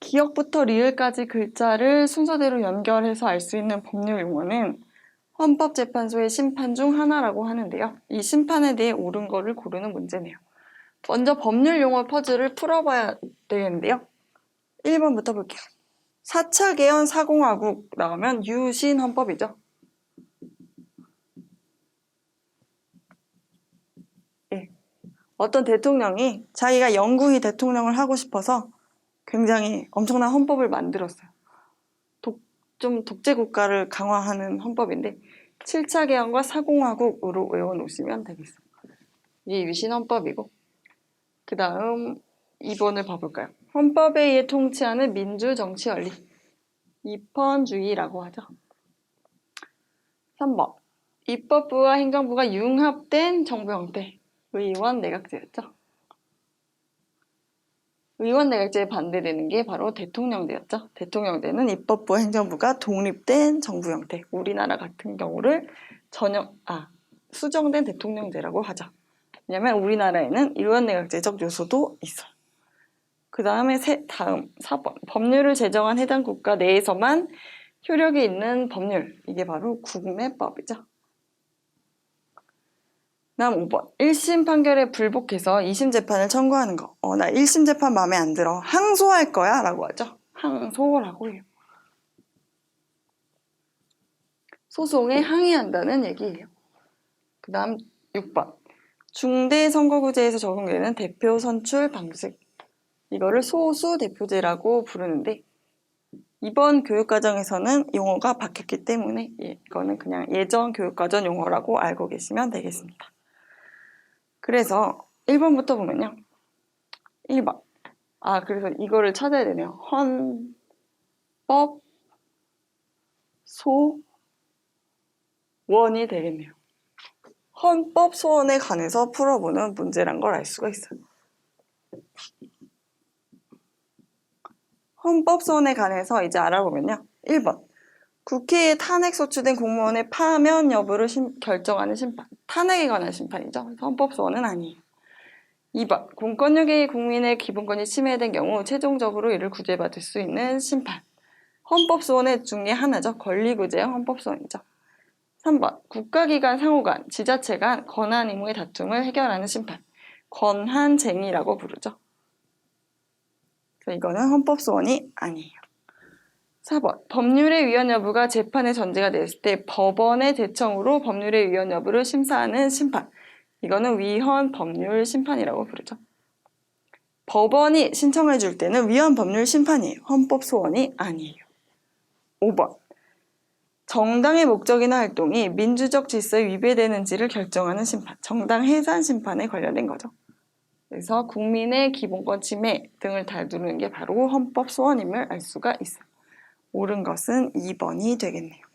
기억부터 리을까지 글자를 순서대로 연결해서 알 수 있는 법률 용어는 헌법재판소의 심판 중 하나라고 하는데요. 이 심판에 대해 옳은 거를 고르는 문제네요. 먼저 법률 용어 퍼즐을 풀어봐야 되겠는데요. 1번부터 볼게요. 4차 개헌 사공화국 나오면 유신 헌법이죠. 예. 어떤 대통령이 자기가 영구히 대통령을 하고 싶어서 굉장히 엄청난 헌법을 만들었어요. 독, 좀 독재 국가를 강화하는 헌법인데 7차 개헌과 사공화국으로 외워놓으시면 되겠습니다. 이게 유신 헌법이고 그 다음 2번을 봐볼까요? 헌법에 의해 통치하는 민주 정치 원리 입헌주의라고 하죠. 3번 입법부와 행정부가 융합된 정부 형태 의원 내각제였죠. 의원 내각제에 반대되는 게 바로 대통령제였죠. 대통령제는 입법부와 행정부가 독립된 정부 형태. 우리나라 같은 경우를 전형 아 수정된 대통령제라고 하죠. 왜냐하면 우리나라에는 의원 내각제적 요소도 있어요. 그 다음에 세, 다음 4번 법률을 제정한 해당 국가 내에서만 효력이 있는 법률 이게 바로 국내법이죠. 다음 5번 1심 판결에 불복해서 2심 재판을 청구하는 거. 어, 나 1심 재판 마음에 안 들어. 항소할 거야 라고 하죠. 항소라고 해요. 소송에 항의한다는 얘기예요. 그 다음 6번 중대선거구제에서 적용되는 대표 선출 방식 이거를 소수 대표제라고 부르는데 이번 교육과정에서는 용어가 바뀌었기 때문에 예, 이거는 그냥 예전 교육과정 용어라고 알고 계시면 되겠습니다. 그래서 1번부터 보면요. 1번. 아, 그래서 이거를 찾아야 되네요. 헌 법 소 원이 되겠네요. 헌법 소원에 관해서 풀어보는 문제란 걸 알 수가 있어요. 헌법 소원에 관해서 이제 알아보면요. 1번. 국회에 탄핵 소추된 공무원의 파면 여부를 심- 결정하는 심판. 탄핵에 관한 심판이죠. 그래서 헌법 소원은 아니에요. 2번. 공권력의 국민의 기본권이 침해된 경우 최종적으로 이를 구제받을 수 있는 심판. 헌법 소원의 중에 하나죠. 권리구제형 헌법 소원이죠. 3번. 국가기관 상호 간, 지자체 간 권한 의무의 다툼을 해결하는 심판. 권한쟁의라고 부르죠. 그래서 이거는 헌법 소원이 아니에요. 4번. 법률의 위헌 여부가 재판의 전제가 됐을 때 법원의 대청으로 법률의 위헌 여부를 심사하는 심판. 이거는 위헌 법률 심판이라고 부르죠. 법원이 신청해 줄 때는 위헌 법률 심판이에요. 헌법 소원이 아니에요. 5번. 정당의 목적이나 활동이 민주적 질서에 위배되는지를 결정하는 심판. 정당 해산 심판에 관련된 거죠. 그래서 국민의 기본권 침해 등을 다루는 게 바로 헌법 소원임을 알 수가 있어요. 옳은 것은 2번이 되겠네요.